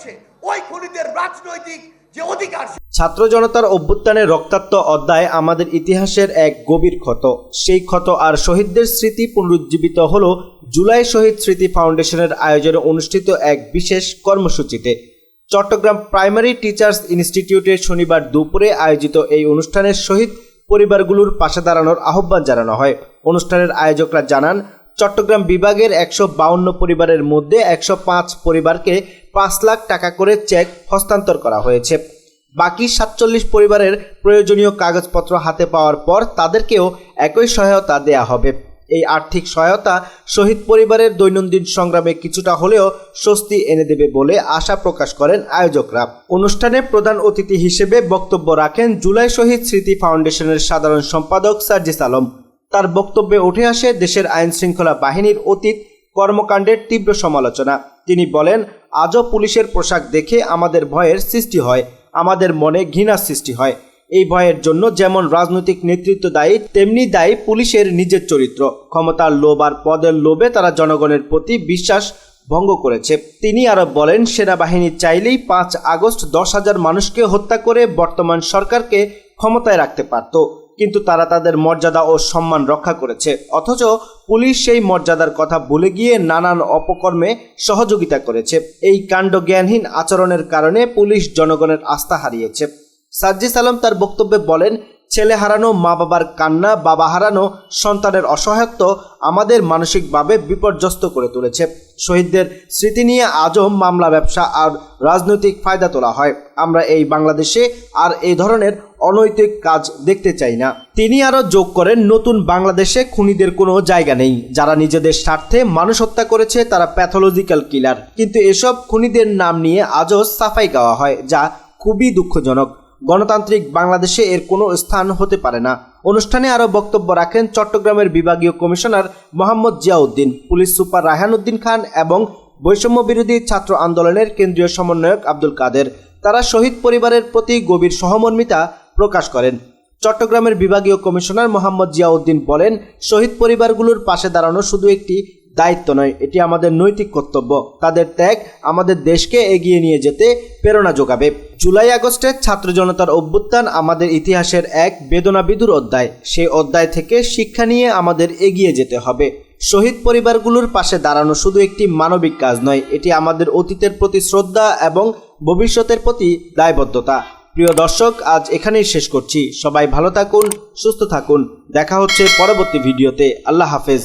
বাংলাদেশে ওই খুনিদের রাজনৈতিক যে অধিকার ছাত্র জনতার অভ্যুত্থানের রক্তাক্ত অধ্যায় আমাদের ইতিহাসের এক গভীর ক্ষত। সেই ক্ষত আর শহীদদের স্মৃতি পুনরুজ্জীবিত হল জুলাই শহীদ স্মৃতি ফাউন্ডেশনের আয়োজনে অনুষ্ঠিত এক বিশেষ কর্মসূচিতে। চট্টগ্রাম প্রাইমারি টিচার্স ইনস্টিটিউটে শনিবার দুপুরে আয়োজিত এই অনুষ্ঠানের শহীদ পরিবারগুলোর পাশে দাঁড়ানোর আহ্বান জানানো হয়। অনুষ্ঠানের আয়োজকরা জানান চট্টগ্রাম বিভাগের একশো বাউন্ন পরিবারের মধ্যে একশো পাঁচ পরিবারকে পাঁচ লাখ টাকা করে চেক হস্তান্তর করা হয়েছে। বাকি সাতচল্লিশ পরিবারের প্রয়োজনীয় কাগজপত্র হাতে পাওয়ার পর তাদেরকেও একই সহায়তা দেয়া হবে। এই আর্থিক সহায়তা শহীদ পরিবারের দৈনন্দিন সংগ্রামে কিছুটা হলেও স্বস্তি এনে দেবে বলে আশা প্রকাশ করেন আয়োজকরা। অনুষ্ঠানে প্রধান অতিথি হিসেবে বক্তব্য রাখেন জুলাই শহীদ স্মৃতি ফাউন্ডেশনের সাধারণ সম্পাদক সার্জিস আলম। তার বক্তব্যে উঠে আসে দেশের আইন শৃঙ্খলা বাহিনীর অতীত কর্মকাণ্ডের তীব্র সমালোচনা। তিনি বলেন, আজও পুলিশের পোশাক দেখে আমাদের ভয়ের সৃষ্টি হয়, আমাদের মনে ঘৃণার সৃষ্টি হয়। এই ভয়ের জন্য যেমন রাজনৈতিক নেতৃত্ব দায়ী, তেমনি দায়ী পুলিশের নিজের চরিত্র। ক্ষমতার লোভ আর পদের লোভে তারা জনগণের প্রতি বিশ্বাস ভঙ্গ করেছে। তিনি আরও বলেন, সেনাবাহিনী চাইলেই পাঁচ আগস্ট দশ হাজার মানুষকে হত্যা করে বর্তমান সরকারকে ক্ষমতায় রাখতে পারত। কিন্তু তারা তাদের মর্যাদা ও সম্মান রক্ষা করেছে। অথচ পুলিশ সেই মর্যাদার কথা ভুলে গিয়ে নানান অপকর্মে সহযোগিতা করেছে। এই কাণ্ড জ্ঞানহীন আচরণের কারণে পুলিশ জনগণের আস্থা হারিয়েছে। সাজ্জিস আলম তার বক্তব্যে বলেন ছেলে হারানো, মা বাবার কান্না, বাবা হারানো, সন্তানের অসহায়ত্ব আমাদের মানসিকভাবে বিপর্যস্ত করে তুলেছে। শহীদদের স্মৃতি নিয়ে আজও মামলা ব্যবসা আর রাজনৈতিক ফায়দা তোলা হয়। আমরা এই বাংলাদেশে আর এই ধরনের অনৈতিক কাজ দেখতে চাই না। তিনি আরও যোগ করেন, নতুন বাংলাদেশে খুনিদের কোনো জায়গা নেই। যারা নিজেদের স্বার্থে মানুষ হত্যা করেছে, তারা প্যাথোলজিক্যাল কিলার। কিন্তু এসব খুনিদের নাম নিয়ে আজও সাফাই গাওয়া হয়, যা খুবই দুঃখজনক। গণতান্ত্রিক বাংলাদেশে এর কোনো স্থান হতে পারে না। অনুষ্ঠানে আরও বক্তব্য রাখেন চট্টগ্রামের বিভাগীয় commissioner Mohammad Ziauddin, police super Raihan Uddin Khan এবং বৈষম্য বিরোধী ছাত্র আন্দোলনের কেন্দ্রীয় সমন্বয়ক আব্দুল কাদের। তারা শহীদ পরিবারের প্রতি গভীর সহমর্মিতা প্রকাশ করেন। চট্টগ্রামের বিভাগীয় কমিশনার মোহাম্মদ জিয়াউদ্দিন বলেন, শহীদ পরিবারগুলোর পাশে দাঁড়ানো শুধু একটি দায়িত্ব নয়। এটি আমাদের নৈতিক কর্তব্য। তাদের ত্যাগ আমাদের দেশকে এগিয়ে নিয়ে যেতে প্রেরণা যোগাবে। জুলাই আগস্টের ছাত্র জনতার অভ্যুত্থান আমাদের ইতিহাসের এক বেদনাবিদুর অধ্যায়। সেই অধ্যায় থেকে শিক্ষা নিয়ে আমাদের এগিয়ে যেতে হবে। শহীদ পরিবারগুলোর পাশে দাঁড়ানো শুধু একটি মানবিক কাজ নয়, এটি আমাদের অতীতের প্রতি শ্রদ্ধা এবং ভবিষ্যতের প্রতি দায়বদ্ধতা। প্রিয় দর্শক, আজ এখানেই শেষ করছি। সবাই ভালো থাকুন, সুস্থ থাকুন। দেখা হচ্ছে পরবর্তী ভিডিওতে। আল্লাহ হাফেজ।